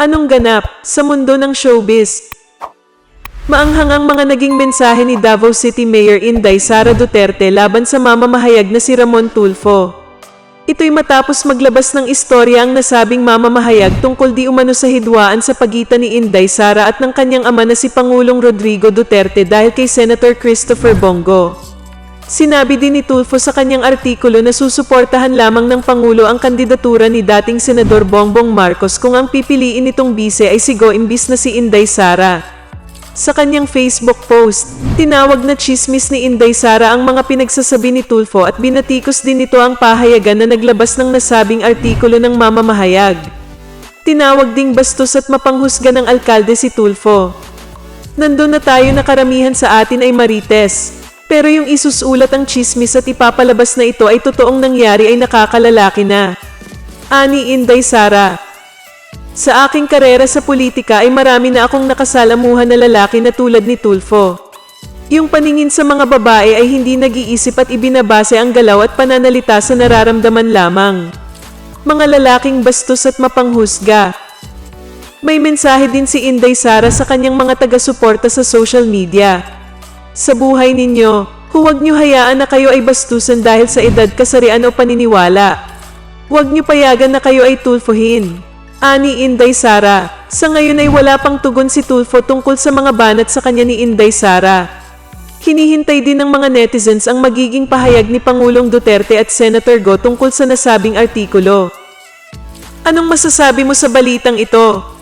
Anong ganap sa mundo ng showbiz? Maanghang ang mga naging mensahe ni Davao City Mayor Inday Sara Duterte laban sa mamamahayag na si Ramon Tulfo. Ito'y matapos maglabas ng istorya ang nasabing mamamahayag tungkol di umano sa hidwaan sa pagitan ni Inday Sara at ng kanyang ama na si Pangulong Rodrigo Duterte dahil kay Senator Christopher Bongo. Sinabi din ni Tulfo sa kanyang artikulo na susuportahan lamang ng Pangulo ang kandidatura ni dating Senador Bongbong Marcos kung ang pipiliin nitong bise ay si Go imbis na si Inday Sara. Sa kanyang Facebook post, tinawag na chismis ni Inday Sara ang mga pinagsasabi ni Tulfo at binatikos din nito ang pahayagan na naglabas ng nasabing artikulo ng mamamahayag. Tinawag ding bastos at mapanghusga ng alkalde si Tulfo. Nandun na tayo na karamihan sa atin ay marites. Pero yung isusulat ang chismis at ipapalabas na ito ay totoong nangyari ay nakakalalaki na. Ani Inday Sara, sa aking karera sa politika ay marami na akong nakasalamuhan na lalaki na tulad ni Tulfo. Yung paningin sa mga babae ay hindi nag-iisip at ibinabase ang galaw at pananalita sa nararamdaman lamang. Mga lalaking bastos at mapanghusga. May mensahe din si Inday Sara sa kanyang mga taga-suporta sa social media. Sa buhay ninyo, huwag niyo hayaan na kayo ay bastusan dahil sa edad, kasarian o paniniwala. Huwag niyo payagan na kayo ay tulfuhin. Ani Inday Sara, sa ngayon ay wala pang tugon si Tulfo tungkol sa mga banat sa kanya ni Inday Sara. Hinihintay din ng mga netizens ang magiging pahayag ni Pangulong Duterte at Senator Go tungkol sa nasabing artikulo. Anong masasabi mo sa balitang ito?